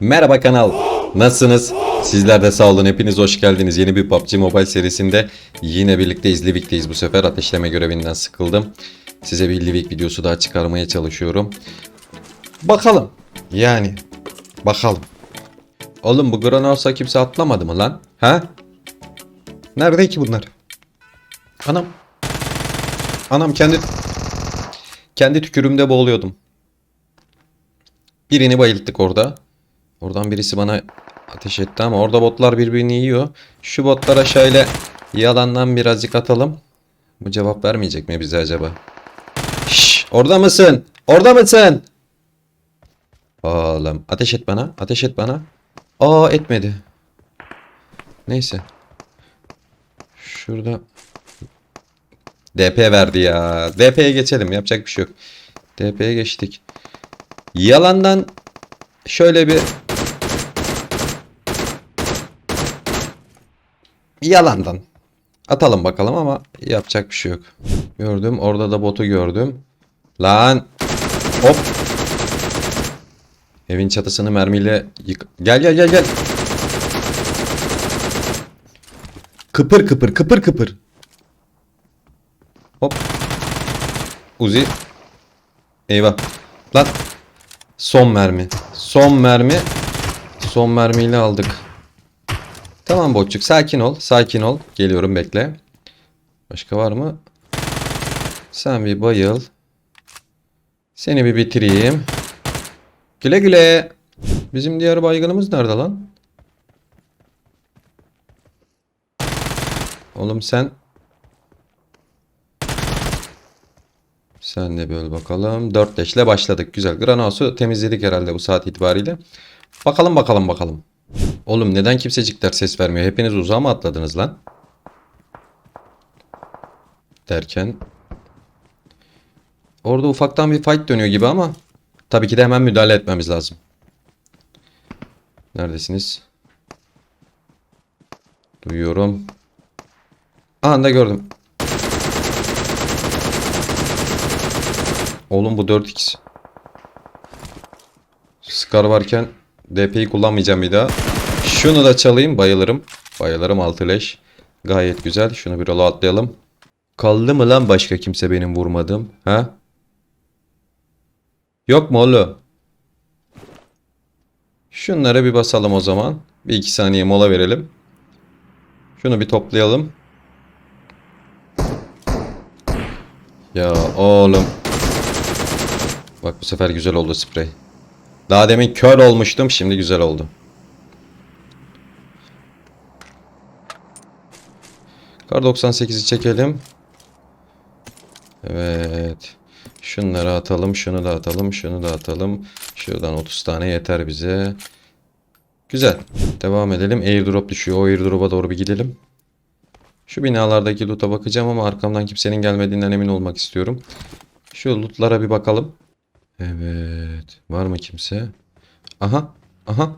Merhaba kanal. Nasılsınız? Sizler de sağ olun. Hepiniz hoş geldiniz. Yeni bir PUBG Mobile serisinde yine birlikte Livik'teyiz bu sefer. Ateşleme görevinden sıkıldım. Size bir Livik videosu daha çıkarmaya çalışıyorum. Bakalım. Yani. Bakalım. Oğlum bu Granos'a kimse atlamadı mı lan? Ha? Nerede ki bunlar? Anam. Anam kendi kendi tükürümde boğuluyordum. Birini bayılttık orada. Oradan birisi bana ateş etti ama orada botlar birbirini yiyor. Şu botlara şöyle yalandan birazcık atalım. Bu cevap vermeyecek mi bize acaba? Şş, orada mısın? Orada mısın? Oğlum ateş et bana. Ateş et bana. Aa etmedi. Neyse. Şurada DP verdi ya. DP'ye geçelim. Yapacak bir şey yok. DP'ye geçtik. Yalandan şöyle bir yalandan atalım bakalım ama yapacak bir şey yok. Gördüm. Orada da botu gördüm. Lan. Hop. Evin çatısını mermiyle yık... Gel gel gel gel. Kıpır kıpır kıpır kıpır. Hop. Uzi. Eyvah. Lan. Son mermi. Son mermi. Son mermiyle aldık. Tamam Botçuk sakin ol. Sakin ol. Geliyorum bekle. Başka var mı? Sen bir bayıl. Seni bir bitireyim. Güle güle. Bizim diğer baygınımız nerede lan? Oğlum sen Sen de böl bakalım. 4 leşle başladık. Güzel. Granos'u temizledik herhalde bu saat itibariyle. Bakalım bakalım bakalım. Oğlum neden kimsecikler ses vermiyor? Hepiniz uzağa mı atladınız lan? Derken. Orada ufaktan bir fight dönüyor gibi ama. Tabii ki de hemen müdahale etmemiz lazım. Neredesiniz? Duyuyorum. Anda gördüm. Oğlum bu 4x. Scar varken DP'yi kullanmayacağım bir daha. Şunu da çalayım bayılırım. Bayılırım altı leş. Gayet güzel. Şunu bir rola atlayalım. Kaldı mı lan başka kimse benim vurmadığım? Ha? Yok mu oğlum? Şunlara bir basalım o zaman. Bir iki saniye mola verelim. Şunu bir toplayalım. Ya oğlum. Bak bu sefer güzel oldu sprey. Daha demin kör olmuştum. Şimdi güzel oldu. Kar 98'i çekelim. Evet. Şunları atalım. Şunu da atalım. Şunu da atalım. Şuradan 30 tane yeter bize. Güzel. Devam edelim. Airdrop düşüyor. O airdrop'a doğru bir gidelim. Şu binalardaki loot'a bakacağım ama arkamdan kimsenin gelmediğinden emin olmak istiyorum. Şu loot'lara bir bakalım. Evet. Var mı kimse? Aha. Aha.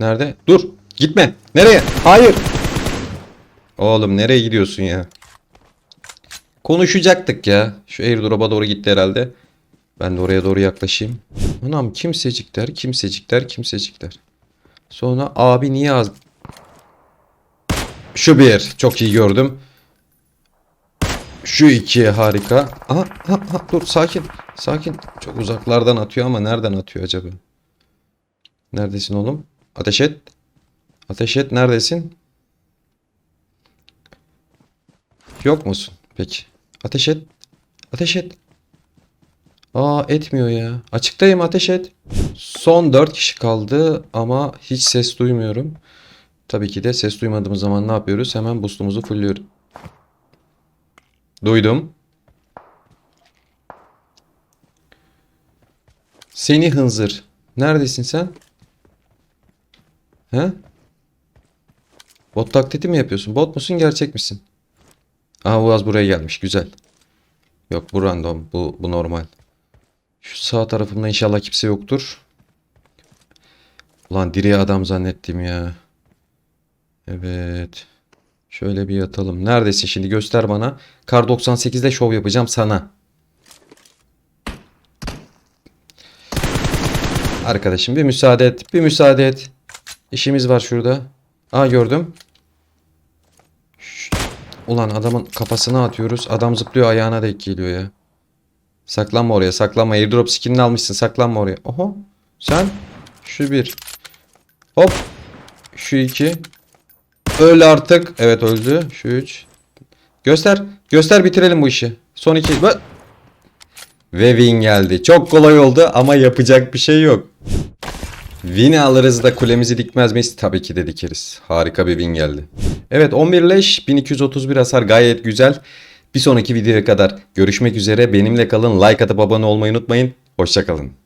Nerede? Dur. Gitme. Nereye? Hayır. Oğlum nereye gidiyorsun ya? Konuşacaktık ya. Şu airdrop'a doğru gitti herhalde. Ben de oraya doğru yaklaşayım. Anam kimsecikler, kimsecikler, kimsecikler. Sonra abi niye az... Şu bir. Çok iyi gördüm. Şu iki harika. Aha, aha, aha, dur sakin. Sakin. Çok uzaklardan atıyor ama nereden atıyor acaba? Neredesin oğlum? Ateş et. Ateş et. Neredesin? Yok musun? Peki. Ateş et. Ateş et. Aa etmiyor ya. Açıktayım ateş et. Son 4 kişi kaldı ama hiç ses duymuyorum. Tabii ki de ses duymadığımız zaman ne yapıyoruz? Hemen boostumuzu fullüyoruz. Duydum. Seni hınzır. Neredesin sen? He? Bot taklidi mi yapıyorsun? Bot musun gerçek misin? Aa Uaz buraya gelmiş. Güzel. Yok bu random. Bu, bu normal. Şu sağ tarafımda inşallah kimse yoktur. Ulan diri adam zannettim ya. Evet. Şöyle bir yatalım. Neredesin şimdi göster bana. Kar 98'de şov yapacağım sana. Arkadaşım bir müsaade et. Bir müsaade et. İşimiz var şurada. Aa gördüm. Ulan adamın kafasına atıyoruz. Adam zıplıyor ayağına denk geliyor ya. Saklanma oraya saklanma. Airdrop skinini almışsın saklanma oraya. Oho. Sen. Şu bir. Hop. Şu iki. Öl artık. Evet öldü. Şu üç. Göster. Göster bitirelim bu işi. Son iki. Bak. Ve win geldi. Çok kolay oldu ama yapacak bir şey yok. Win'i alırız da kulemizi dikmez miyiz? Tabii ki de dikeriz. Harika bir win geldi. Evet 11 leş 1231 hasar gayet güzel. Bir sonraki videoya kadar görüşmek üzere. Benimle kalın. Like atıp abone olmayı unutmayın. Hoşçakalın.